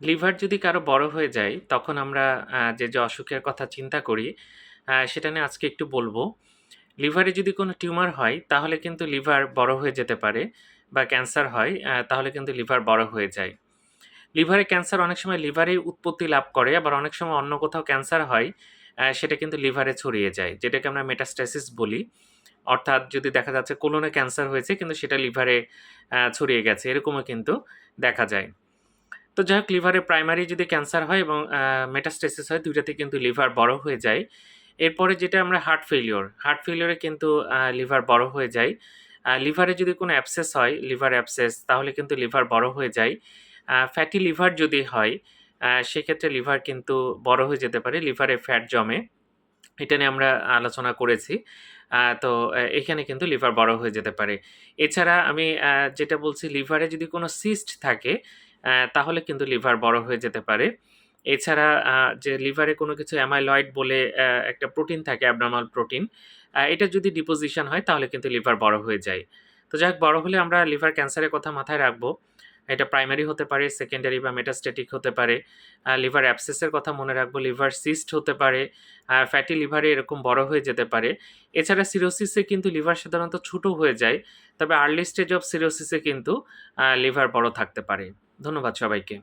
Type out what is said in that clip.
Liver যদি কারও বড় হয়ে যায় তখন আমরা যে, যে অসুখের কথা চিন্তা করি সেটা নিয়ে আজকে একটু বলব। লিভারে যদি কোনো টিউমার হয় তাহলে কিন্তু লিভার বড় হয়ে যেতে পারে বা ক্যান্সার হয় তাহলে কিন্তু লিভার বড় হয়ে যায়। লিভারে ক্যান্সার অনেক সময় লিভারেই উৎপত্তি লাভ করে আবার অনেক সময় অন্য কোথাও ক্যান্সার হয় সেটা কিন্তু লিভারে ছড়িয়ে যায়। যেটাকে আমরা মেটাস্ট্যাসিস বলি। অর্থাৎ যদি দেখা যাচ্ছে কোলনে ক্যান্সার হয়েছে কিন্তু সেটা লিভারে ছড়িয়ে গেছে এরকমও কিন্তু দেখা যায়। তো যাই হোক লিভারে প্রাইমারি যদি ক্যান্সার হয় এবং আ মেটাস্ট্যাসিস হয় দুইটাতে কিন্তু লিভার বড় হয়ে যায়। এরপরে যেটা আমরা হার্ট ফেলিওর হার্ট ফেলিওরে কিন্তু লিভার বড় হয়ে যায়। লিভারে যদি কোনো অ্যাবসেস হয়, লিভার অ্যাবসেস তাহলে কিন্তু লিভার বড় হয়ে যায়। ফ্যাটি লিভার যদি হয় সেক্ষেত্রে লিভার কিন্তু বড় হয়ে যেতে পারে। লিভারে ফ্যাট জমে। এটা নিয়ে আমরা আলোচনা করেছি। তো এখানে কিন্তু লিভার বড় হয়ে যেতে পারে। এছাড়া আমি যেটা বলছি লিভারে যদি কোনো সিস্ট থাকে তাহলে কিন্তু লিভার বড় হয়ে যেতে পারে। এছাড়া যে লিভারে কোনো কিছু অ্যামাইলয়েড বলে একটা প্রোটিন থাকে অ্যাবনরমাল প্রোটিন। এটা যদি ডিপোজিশন হয় তাহলে কিন্তু লিভার বড় হয়ে যায়। তো যাই হোক বড় হলে আমরা লিভার ক্যান্সারের কথা মাথায় রাখব। এটা প্রাইমারি হতে পারে, সেকেন্ডারি বা মেটাস্ট্যাটিক হতে পারে। লিভার অ্যাবসেস এর কথা মনে রাখব, লিভার সিস্ট হতে পারে, ফ্যাটি লিভারে এরকম বড় হয়ে যেতে পারে। এছাড়া সিরোসিসে কিন্তু লিভার সাধারণত ছোটো হয়ে যায়। তবে আর্লি স্টেজ অফ সিরোসিসে কিন্তু লিভার বড় থাকতে পারে। ধন্যবাদ সবাইকে।